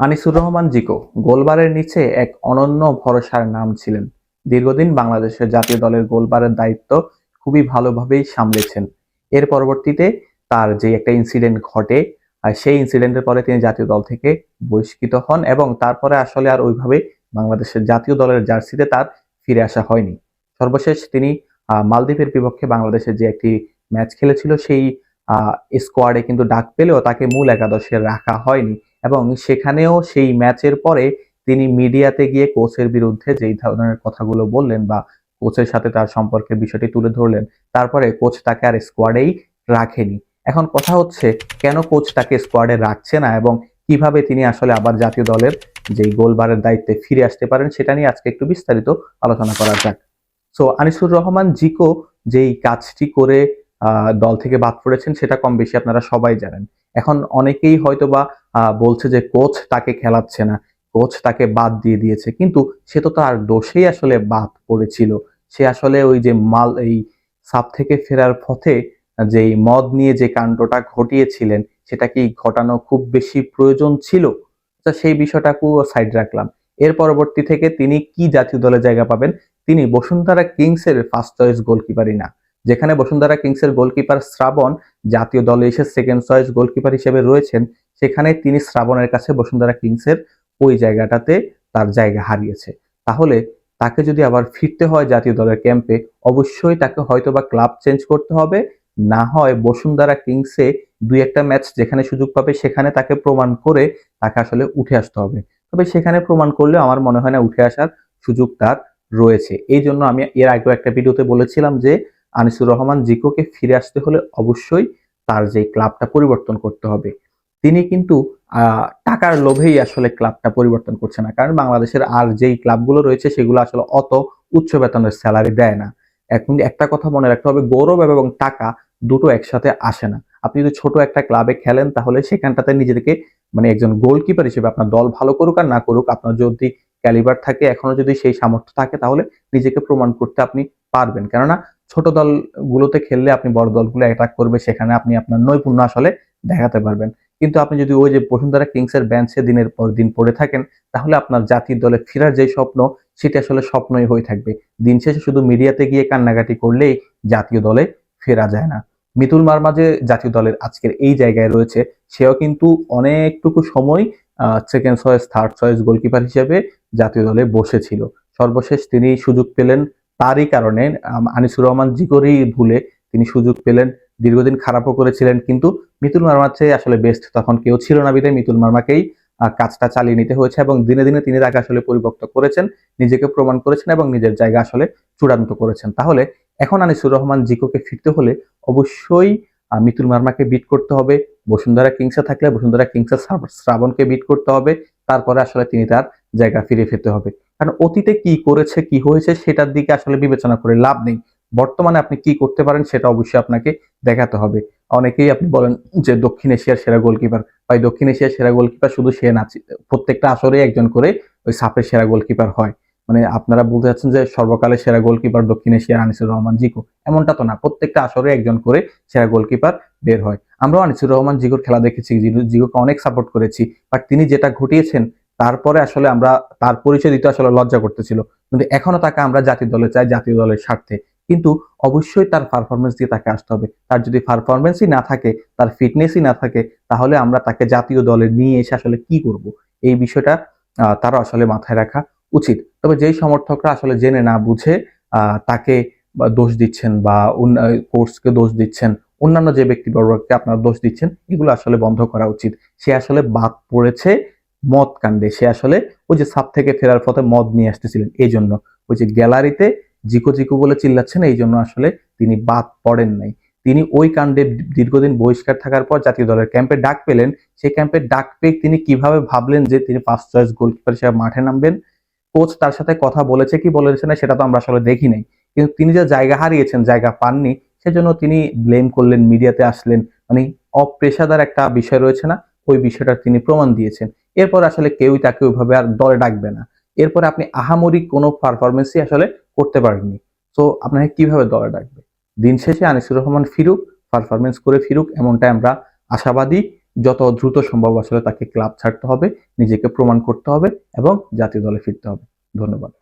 আনিসুর রহমান জিকো গোলবারের নিচে এক অনন্য ভরসার নাম ছিলেন। দীর্ঘদিন বাংলাদেশের জাতীয় দলের গোলবারের দায়িত্ব খুবই ভালোভাবেই সামলেছেন। এর পরবর্তীতে তার যে একটা ইনসিডেন্ট ঘটে, আর সেই ইনসিডেন্টের পরে তিনি জাতীয় দল থেকে বহিষ্কৃত হন এবং তারপরে আসলে আর ওইভাবে বাংলাদেশের জাতীয় দলের জার্সিতে তার ফিরে আসা হয়নি। সর্বশেষ তিনি মালদ্বীপের বিপক্ষে বাংলাদেশের যে একটি ম্যাচ খেলেছিল, সেই স্কোয়াডে কিন্তু ডাক পেলেও তাকে মূল একাদশে রাখা হয়নি। এবং সেখানেও সেই ম্যাচের পরে তিনি মিডিয়াতে গিয়ে কোচের বিরুদ্ধে যেই ধরনের কথাগুলো বললেন বা কোচের সাথে তার সম্পর্কের বিষয়টি তুলে ধরলেন, তারপরে কোচ তাকে আর স্কোয়াডেই রাখেনি। এখন কথা হচ্ছে, কেন কোচ তাকে স্কোয়াডে রাখছে না এবং কীভাবে তিনি আসলে আবার জাতীয় দলের যেই গোলবারের দায়িত্বে ফিরে আসতে পারেন সেটা নিয়ে আজকে একটু বিস্তারিত আলোচনা করা যাক। সো, আনিসুর রহমান জিকো যেই কাজটি করে দল থেকে বাদ পড়েছেন সেটা কম বেশি আপনারা সবাই জানেন। এখন অনেকেই হয়তোবা আহ, বলছে যে কোচ তাকে খেলাচ্ছে না কোচ তাকে বাদ দিয়ে দিয়েছে। কিন্তু সে তো তার দোষেই আসলে বাদ পড়েছিল। সে আসলে ওই যে মাল এই সাপ থেকে ফেরার পথে যেই মদ নিয়ে যে কাণ্ডটা ঘটিয়েছিলেন সেটা কি ঘটানো খুব বেশি প্রয়োজন ছিল? তো সেই বিষয়টাকেও সাইড রাখলাম। এর পরবর্তী থেকে তিনি কি জাতীয় দলে জায়গা পাবেন? তিনি বসুন্ধরা কিংসের ফার্স্ট চয়েস গোলকিপারই না। যেখানে বসুন্ধরা কিংসের গোলকিপার শ্রাবণ জাতীয় দলে এসে সেকেন্ড চয়েস গোলকিপার হিসেবে রয়েছেন, সেখানে তিনি শ্রাবণের কাছে বসুন্ধরা কিংসের ওই জায়গাটাতে তার জায়গা হারিয়েছে। তাহলে তাকে যদি আবার ফিরতে হয় জাতীয় দলের ক্যাম্পে অবশ্যই তাকে হয়তোবা ক্লাব চেঞ্জ করতে হবে। না হয় বসুন্ধরা কিংসে দুই একটা ম্যাচ যেখানে সুযোগ পাবে, সেখানে তাকে প্রমাণ করে তাকে আসলে উঠে আসতে হবে। তবে সেখানে প্রমাণ করলে আমার মনে হয় না উঠে আসার সুযোগ তার রয়েছে। এই জন্য আমি এর আগেও একটা ভিডিওতে বলেছিলাম যে আনিসুর রহমান জিকোকে ফিরে আসতে হলে অবশ্যই তার যে ক্লাবটা পরিবর্তন করতে হবে। তিনি কিন্তু টাকার লোভেই আসলে ক্লাবটা পরিবর্তন করছে না। কারণ বাংলাদেশের আর যেই ক্লাবগুলো রয়েছে সেগুলো আসলে অত উচ্চ বেতনের স্যালারি দেয় না। এখন একটা কথা মনে রাখতে হবে, গৌরব এবং টাকা দুটো একসাথে আসে না। আপনি যদি ছোট একটা ক্লাবে খেলেন তাহলে সেখানটাতে নিজেকে মানে একজন গোলকিপার হিসেবে আপনার দল ভালো করুক আর না করুক, আপনার যদি ক্যালিবার থাকে, এখনও যদি সেই সামর্থ্য থাকে, তাহলে নিজেকে প্রমাণ করতে আপনি পারবেন। কেননা ছোট দলগুলোতে খেললে আপনি বড় দলগুলো অ্যাটাক করবে, সেখানে আপনি আপনার নৈপুণ্য আসলে দেখাতে পারবেন। কিন্তু আপনি যদি ওই যে বসুন্ধরা কিংসের বেঞ্চে দিনের পর দিন পড়ে থাকেন, তাহলে আপনার জাতীয় দলে ফেরার যে স্বপ্ন, সেটা আসলে স্বপ্নই হয়ে থাকবে। দিন শেষে শুধু মিডিয়াতে গিয়ে কান্নাকাটি করলেই জাতীয় দলে ফেরা যায় না। মিতুল মার্মা যে জাতীয় দলের আজকের এই জায়গায় রয়েছে, সেও কিন্তু অনেকটুকু সময় second choice third choice goalkeeper হিসেবে জাতীয় দলে বসেছিল। সর্বশেষ তিনি সুযোগ পেলেন তারই কারণে আনিসুর রহমান জিগরি ভুলে তিনি সুযোগ পেলেন, দীর্ঘদিন খারাপও করেছিলেন, কিন্তু মিতুল মার্মার চেয়ে আসলে বেস্ট তখন কেউ ছিল না বিধায় মিতুল মার্মাকেই কাজটা চালিয়ে নিতে হয়েছে এবং দিনে দিনে তিনি তাকে আসলে পরিবর্ত করেছেন, নিজেকে প্রমাণ করেছেন এবং নিজের জায়গা আসলে চূড়ান্ত করেছেন। তাহলে এখন আনিসুর রহমান জিকোকে ফিরতে হলে অবশ্যই মিতুল মার্মাকে বিট করতে হবে, বসুন্ধরা কিংসে থাকলে বসুন্ধরা শ্রাব- শ্রাবণকে বিট করতে হবে, তারপরে আসলে তিনি তার জায়গা ফিরে ফিরতে হবে। কারণ অতীতে কি করেছে, কি হয়েছে সেটার দিকে আসলে বিবেচনা করে লাভ নেই। বর্তমানে আপনি কি করতে পারেন সেটা অবশ্যই আপনাকে দেখাতে হবে। অনেকেই আপনি বলেন যে দক্ষিণ এশিয়ার সেরা গোলকিপার। বা দক্ষিণ এশিয়ার সেরা গোলকিপার শুধু সে না প্রত্যেকটা আসরে একজন করে ওই সাপের সেরা গোলকিপার হয়। মানে আপনারা বলতে চাচ্ছেন যে সর্বকালের সেরা গোলকিপার দক্ষিণ এশিয়ার আনিসুর রহমান জিকো। এমনটা তো না, প্রত্যেকটা আসরে একজন করে সেরা গোলকিপার বের হয়। আমরাও আনিসুর রহমান জিকোর খেলা দেখেছি জিকো- জিকোকে অনেক সাপোর্ট করেছি। বাট তিনি যেটা ঘটিয়েছেন তারপরে আসলে আমরা, তার পরিচয় দিতে আসলে লজ্জা করতেছিল। কিন্তু এখনও তাকে আমরা জাতীয় দলে চাই, জাতীয় দলের স্বার্থে। কিন্তু অবশ্যই তার পারফরমেন্স দিয়ে তাকে আসতে হবে। তার যদি পারফরমেন্সই না থাকে, তার ফিটনেসই না থাকে, তাহলে আমরা তাকে জাতীয় দলে নিয়ে এসে আসলে কি করব? এই বিষয়টা তারও আসলে মাথায় রাখা উচিত। তবে যেই সমর্থকরা আসলে জেনে না বুঝে তাকে দোষ দিচ্ছেন বা কোর্সকে দোষ দিচ্ছেন, অন্যান্য যে ব্যক্তিবর্গকে আপনারা দোষ দিচ্ছেন, এগুলো আসলে বন্ধ করা উচিত। সে আসলে বাদ পড়েছে মদ কাণ্ডে। সে আসলে ওই যে সাপ থেকে ফেরার পথে মদ নিয়ে আসতেছিলেন এই জন্য ওই যে গ্যালারিতে জিকো জিকো বলে চিল্লাচ্ছেন এই জন্য আসলে তিনি বাদ পড়েন নাই। তিনি ওই কাণ্ডে দীর্ঘদিন বহিষ্কার থাকার পর জাতীয় দলের ক্যাম্পে ডাক পেলেন। সেই ক্যাম্পে ডাক পেয়ে তিনি কীভাবে ভাবলেন যে তিনি ফার্স্ট চয়েস গোলকিপার হিসেবে মাঠে নামবেন? কোচ তার সাথে কথা বলেছে কি বলেছে না, সেটা তো আমরা আসলে দেখি নাই। কিন্তু তিনি যে জায়গা হারিয়েছেন, জায়গা পাননি, সেজন্য তিনি ব্লেম করলেন মিডিয়াতে আসলেন। মানে অপেশাদার একটা বিষয় রয়েছে না ওই বিষয়টা তিনি প্রমাণ দিয়েছেন। এরপর আসলে কেউই তাকে ওইভাবে আর দলে ডাকবে না। এরপর আপনি আহামরি কোনো পারফরমেন্সই আসলে করতে পারেননি। তো আপনাকে কীভাবে দলে ডাকবে? দিন শেষে আনিসুর রহমান ফিরুক পারফরমেন্স করে ফিরুক, এমনটাই আমরা আশাবাদী। যত দ্রুত সম্ভব আসলে তাকে ক্লাব ছাড়তে হবে, নিজেকে প্রমাণ করতে হবে এবং জাতীয় দলে ফিরতে হবে। ধন্যবাদ।